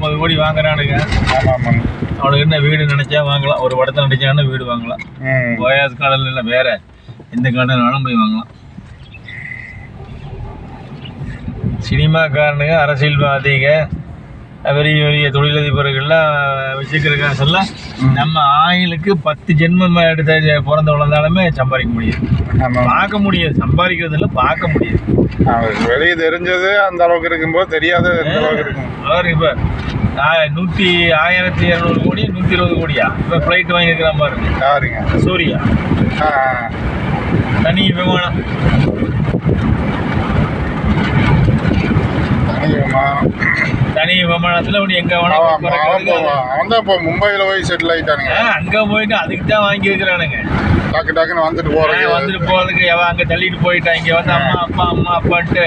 ஐம்பது கோடி வாங்குறானுங்க. ஆமாம். அவனுக்கு என்ன வீடு நினைச்சா வாங்கலாம். ஒரு படத்தை நடிச்சாங்கன்னா வீடு வாங்கலாம். ம். ஓயாஸ் கார்டன் இல்லை வேற. எந்த கார்டன் வேணாலும் போய் வாங்கலாம். சினிமாக்காரனுங்க அரசியல்வாதிங்க பெரிய பெரிய தொழிலதிபர்கள்லாம் வச்சுக்கிற காசெல்லாம் நம்ம ஆயுளுக்கு பத்து ஜென்மம் எடுத்த பிறந்த வளர்ந்தாலுமே சம்பாதிக்க முடியாது. பார்க்க முடியாது. சம்பாதிக்கிறது இல்லை பார்க்க முடியாது. வெளியே தெரிஞ்சது அந்த அளவுக்கு இருக்கும்போது தெரியாத அளவுக்கு இருக்கும். அவர் இப்போ நூற்றி ஆயிரத்தி இரநூறு கோடி நூற்றி இருபது கோடியா? இப்போ ஃப்ளைட் வாங்கியிருக்கிறான் பாருங்க யாருங்க? சூர்யா. தனி விமானம். தனி விமானத்தில் அப்படி எங்கே வேணாலும் அவன் தான் இப்போ மும்பையில் போய் செட்டில் ஆயிட்டானுங்க. ஆ, அங்க போயிட்டு அதுக்கு தான் வாங்கி இருக்கிறானுங்க டக்கு டக்குன்னு வந்துட்டு போறது. வந்துட்டு போறதுக்கு எவன் அங்க தள்ளிட்டு போயிட்டான் இங்க வந்து அம்மா அப்பா அம்மா அப்பான்ட்டு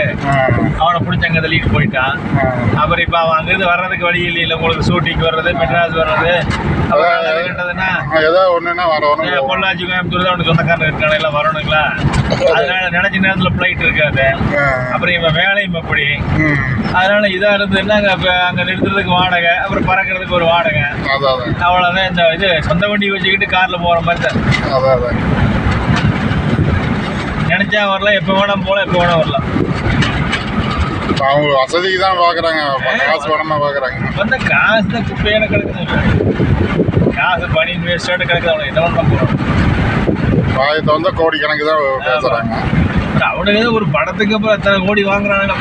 அவனை பிடிச்சி அங்க தள்ளிட்டு போயிட்டான். அப்புறம் இப்ப அவன் அங்கிருந்து வர்றதுக்கு வழி இல்லை உங்களுக்கு ஷூட்டிங் வர்றது மெட்ராஸ் வர்றது. ஏதோ ஒண்ணுன்னா வரணும். பொள்ளாச்சி கோயம்புத்தூர் தான் அவனுக்கு சொந்தக்காரன் இருக்கான எல்லாம் வரணுங்களா? அதனால நினைச்ச நேரத்துல ஃபிளைட் இருக்காது. அப்புறம் இவன் வேலையும் அப்படி. அதனால இதா இருந்ததுன்னா அங்க அங்க நிறுத்துறதுக்கு வாடகை அப்புறம் பறக்கிறதுக்கு ஒரு வாடகை. அவ்வளவுதான் இந்த இது சொந்த வண்டி வச்சுக்கிட்டு கார்ல போற மாதிரி தான். நினைச்சா வரலாம் எப்போ வேணா போகலாம் எப்போ வேணா வரலாம் அவங்க வசதிக்கு தான் பார்க்குறாங்க காசு பணமாக பார்க்குறாங்க வந்த காசு தான் குப்பையான கிடக்குது காசு பனி வேஸ்டோட கிடக்குது அவனுக்கு என்ன பண்ண போகிறோம் வாயை திறந்தா கோடி கணக்கு தான் பேசுகிறாங்க அவனுக்கு ஒரு படத்துக்கு அப்புறம் எத்தனை கோடி வாங்குறானுங்க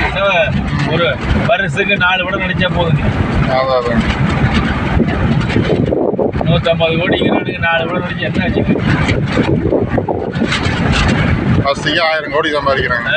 ஒரு வருஷத்துக்கு நாலு படம் நடிச்சா போதுங்க அதான். நூற்றம்பது கோடிங்கிறானுங்க நாலு படம் நடிச்சு என்ன ஆச்சுங்க? ஃபஸ்ட்டுக்கு ஆயிரம் கோடி சம்பாதிக்கிறாங்க.